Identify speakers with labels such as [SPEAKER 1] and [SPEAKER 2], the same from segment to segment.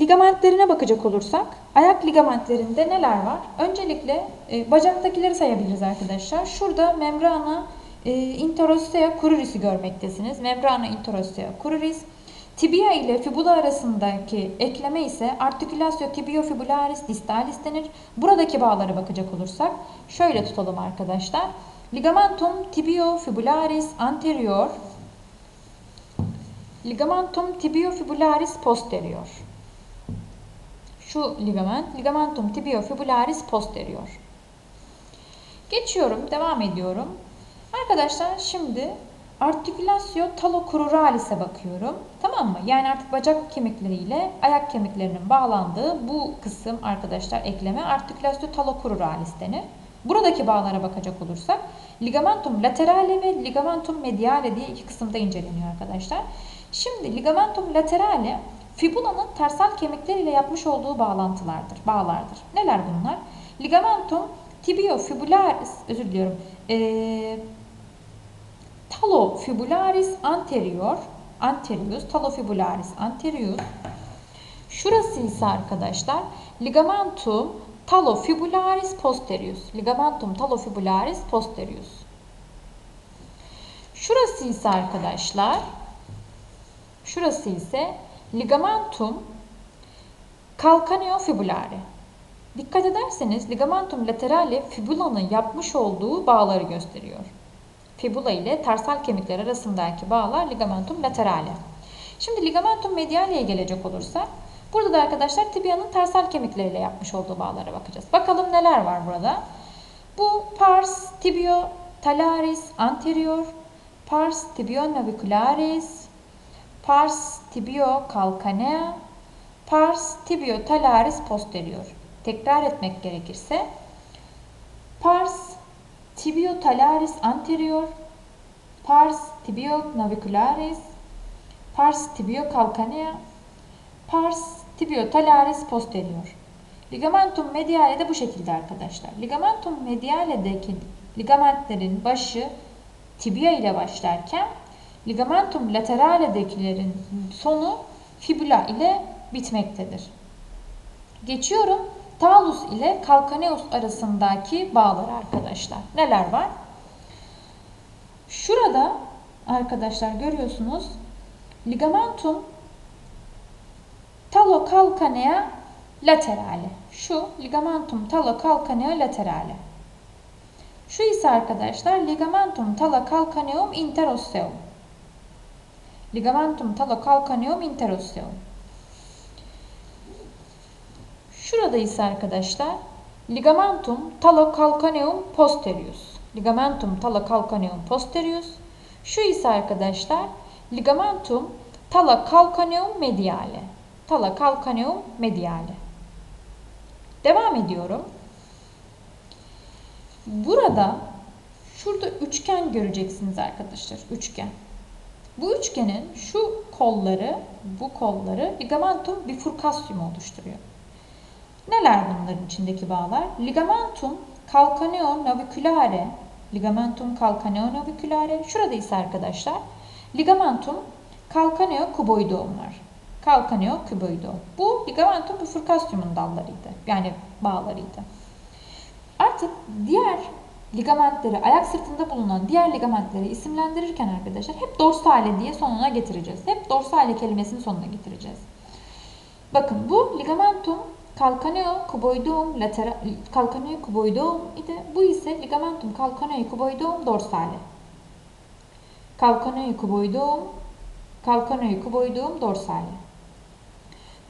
[SPEAKER 1] ligamentlerine bakacak olursak, ayak ligamentlerinde neler var? Öncelikle e, bacaktakileri sayabiliriz arkadaşlar. Şurada membrana e, interossea cruris'i görmektesiniz. Membrana interossea cruris. Tibia ile fibula arasındaki ekleme ise artikülasyo tibiofibularis distalis denir. Buradaki bağlara bakacak olursak şöyle tutalım arkadaşlar. Ligamentum tibiofibularis anterior Ligamentum tibiofibularis posterior. Şu ligament, ligamentum tibiofibularis posterior. Geçiyorum, devam ediyorum. Arkadaşlar şimdi artikülasyo talocruralis'e bakıyorum. Tamam mı? Yani artık bacak kemikleriyle ayak kemiklerinin bağlandığı bu kısım arkadaşlar ekleme artikülasyo talocruralis denir. Buradaki bağlara bakacak olursak ligamentum laterale ve ligamentum mediale diye iki kısımda inceleniyor arkadaşlar. Şimdi ligamentum laterale fibulanın tarsal kemikleriyle yapmış olduğu bağlantılardır, bağlardır. Neler bunlar? Ligamentum tibiofibularis, özür diliyorum, ee, talofibularis anterior, anterius, talofibularis anterius. Şurası ise arkadaşlar ligamentum talofibularis posterius, ligamentum talofibularis posterius. Şurası ise arkadaşlar Şurası ise ligamentum calcaneofibulare. Dikkat ederseniz ligamentum laterale fibulanın yapmış olduğu bağları gösteriyor. Fibula ile tarsal kemikler arasındaki bağlar ligamentum laterale. Şimdi ligamentum mediale'ye gelecek olursak burada da arkadaşlar tibianın tarsal kemikleriyle yapmış olduğu bağlara bakacağız. Bakalım neler var burada. Bu pars tibio talaris anterior, pars tibio navicularis, pars tibio calcanea, pars tibio talaris posterior. Tekrar etmek gerekirse pars tibio talaris anterior, pars tibio navicularis, pars tibio calcanea, pars tibio talaris posterior. Ligamentum mediale de bu şekilde arkadaşlar. Ligamentum mediale'deki ligamentlerin başı tibia ile başlarken ligamentum laterale'dekilerin sonu fibula ile bitmektedir. Geçiyorum talus ile calcaneus arasındaki bağlar arkadaşlar. Neler var? Şurada arkadaşlar görüyorsunuz ligamentum talocalcanea laterale. Şu ligamentum talocalcanea laterale. Şu ise arkadaşlar ligamentum talocalcaneum interosseum. Ligamentum talocalcaneum interosseum. Şurada ise arkadaşlar ligamentum talocalcaneum posterius. Ligamentum talocalcaneum posterius. Şu ise arkadaşlar ligamentum talocalcaneum mediale. Talocalcaneum mediale. Devam ediyorum. Burada şurada üçgen göreceksiniz arkadaşlar. Üçgen. Bu üçgenin şu kolları, bu kolları ligamentum bifurcassium oluşturuyor. Neler bunların içindeki bağlar? Ligamentum calcaneo naviculare, ligamentum calcaneo naviculare. Şurada ise arkadaşlar ligamentum calcaneo cuboidum var. Calcaneo cuboidum. Bu ligamentum bifurcassium'un dallarıydı. Yani bağlarıydı. Artık diğer ligamentleri, ayak sırtında bulunan diğer ligamentleri isimlendirirken arkadaşlar hep dorsale diye sonuna getireceğiz. Hep dorsale kelimesini sonuna getireceğiz. Bakın bu ligamentum calcaneo cuboidum lateral calcaneo cuboidum idi. Bu ise ligamentum calcaneo cuboidum dorsale. Calcaneo cuboidum calcaneo cuboidum dorsale.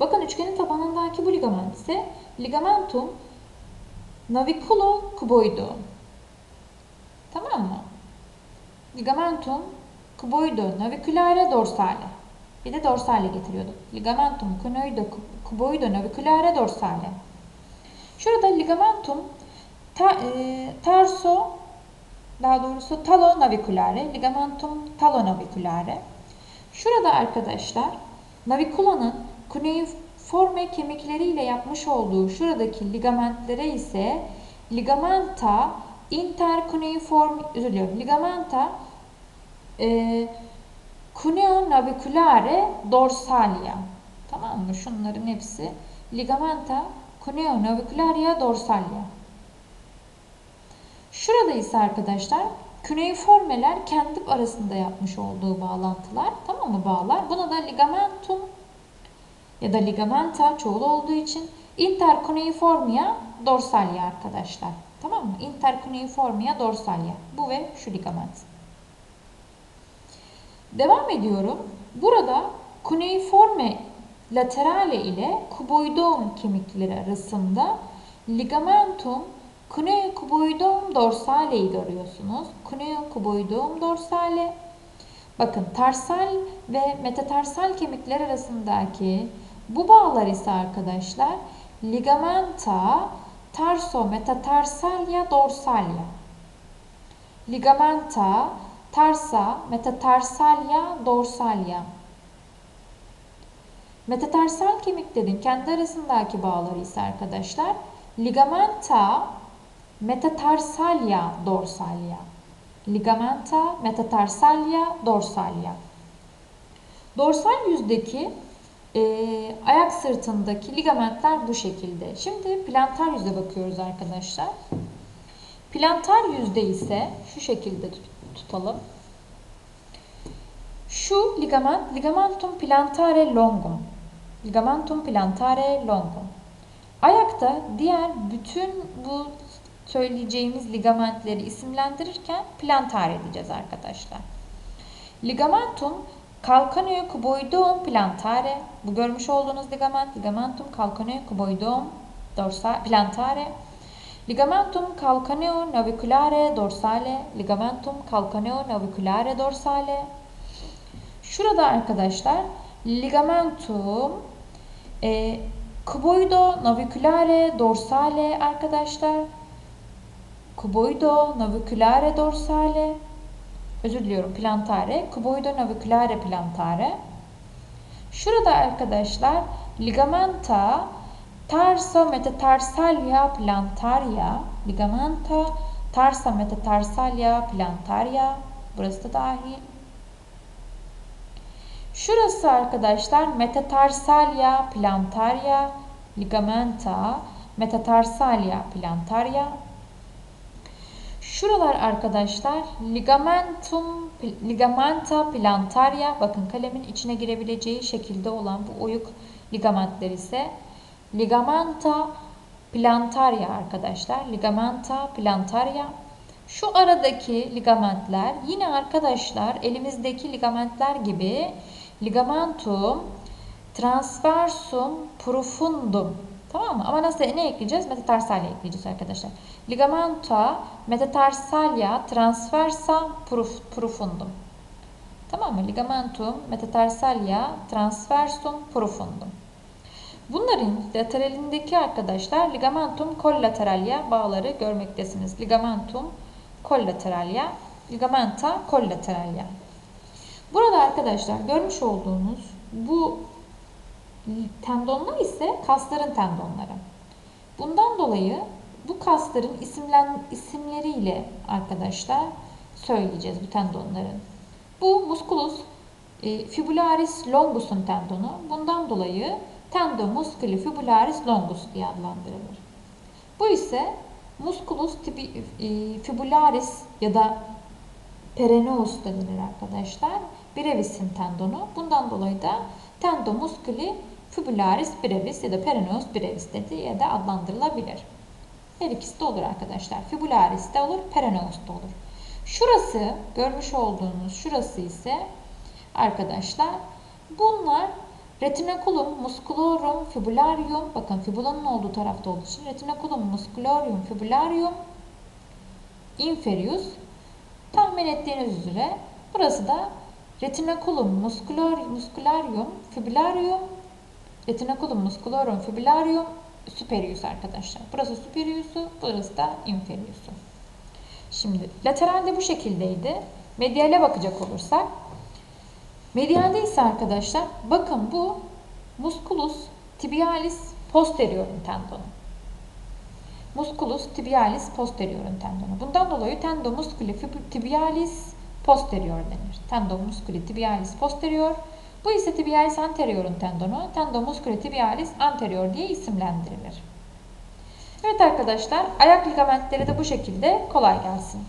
[SPEAKER 1] Bakın üçgenin tabanındaki bu ligament ise ligamentum naviculo cuboidum. Tamam mı? Ligamentum cuboido naviculare dorsale. Bir de dorsale getiriyorduk. Ligamentum cuboido, cuboido naviculare dorsale. Şurada ligamentum ta, e, tarso daha doğrusu talo naviculare, ligamentum talo naviculare. Şurada arkadaşlar naviculanın cuneiforme kemikleriyle yapmış olduğu şuradaki ligamentlere ise ligamenta intercuneiform özür. Ligamenta e, cuneo naviculare dorsalia. Tamam mı? Şunların hepsi ligamenta cuneonavicularia dorsalia. Şurada ise arkadaşlar Cuneiformeler kendi arasında yapmış olduğu bağlantılar. Tamam mı bağlar? Buna da ligamentum ya da ligamenta çoğul olduğu için intercuneiformia dorsalia arkadaşlar. Tamam mı? Intercuneiformia dorsalia. Bu ve şu ligament. Devam ediyorum. Burada cuneiforme laterale ile cuboidum kemikleri arasında ligamentum cuboidum dorsale'yi görüyorsunuz. cuboidum dorsale. Bakın tarsal ve metatarsal kemikler arasındaki bu bağlar ise arkadaşlar ligamenta tarso metatarsalia dorsalia. Ligamenta tarsa metatarsalia dorsalia. Metatarsal kemiklerin kendi arasındaki bağları ise arkadaşlar ligamenta metatarsalia dorsalia. Ligamenta metatarsalia dorsalia. Dorsal yüzdeki e, ayak sırtındaki ligamentler bu şekilde. Şimdi plantar yüze bakıyoruz arkadaşlar. Plantar yüzde ise şu şekilde tutalım. Şu ligament, ligamentum plantare longum. Ligamentum plantare longum. Ayakta diğer bütün bu söyleyeceğimiz ligamentleri isimlendirirken plantar edeceğiz arkadaşlar. Ligamentum calcaneo cuboidum plantare. Bu görmüş olduğunuz ligament. Ligamentum calcaneo cuboidum dorsal plantare. Ligamentum calcaneo naviculare dorsale. Ligamentum calcaneo naviculare dorsale. Şurada arkadaşlar ligamentum e, cuboido naviculare dorsale arkadaşlar. Cuboido naviculare dorsale. Özür diliyorum plantare. Cuboido naviculare plantare. Şurada arkadaşlar ligamenta tarso metatarsalia plantaria. Ligamenta tarsa metatarsalia plantaria. Burası da dahil. Şurası arkadaşlar metatarsalia plantaria. Ligamenta metatarsalia plantaria. Şuralar arkadaşlar ligamentum ligamenta plantaria bakın kalemin içine girebileceği şekilde olan bu oyuk ligamentler ise ligamenta plantaria arkadaşlar. Ligamenta plantaria. Şu aradaki ligamentler yine arkadaşlar elimizdeki ligamentler gibi ligamentum transversum profundum Tamam mı? Ama nasıl ne ekleyeceğiz? Metatarsalia ekleyeceğiz arkadaşlar. Ligamenta metatarsalia transversa profundum. Tamam mı? Ligamentum metatarsalia transversum profundum. Bunların lateralindeki arkadaşlar ligamentum kollateralia bağları görmektesiniz. Ligamentum kollateralia, ligamenta kollateralia. Burada arkadaşlar görmüş olduğunuz bu Tendonlar ise kasların tendonları. Bundan dolayı bu kasların isimlen, isimleriyle arkadaşlar söyleyeceğiz bu tendonların. Bu musculus e, fibularis longus'un tendonu. Bundan dolayı tendon musculi fibularis longus diye adlandırılır. Bu ise musculus tibi, e, fibularis ya da perenneus denilir arkadaşlar. Brevis'in tendonu. Bundan dolayı da tendon musculi Fibularis brevis ya da peroneus brevis dedi ya da adlandırılabilir. Her ikisi de olur arkadaşlar. Fibularis de olur, peroneus da olur. Şurası, görmüş olduğunuz şurası ise arkadaşlar bunlar retinaculum musculorum fibularium bakın fibulanın olduğu tarafta olduğu için retinaculum musculorum fibularium inferius tahmin ettiğiniz üzere burası da retinaculum muscularium fibularium Retinaculum musculorum fibularium superius arkadaşlar. Burası superius'u, burası da inferius'u. Şimdi lateralde bu şekildeydi. Mediale bakacak olursak medialde ise arkadaşlar bakın bu musculus tibialis posteriorum tendonu. Musculus tibialis posteriorum tendonu. Bundan dolayı tendon musculi tibialis posterior denir. Tendon musculi tibialis posterior Bu ise tibialis anterior'un tendonu, tendon musculatibialis anterior diye isimlendirilir. Evet arkadaşlar, ayak ligamentleri de bu şekilde kolay gelsin.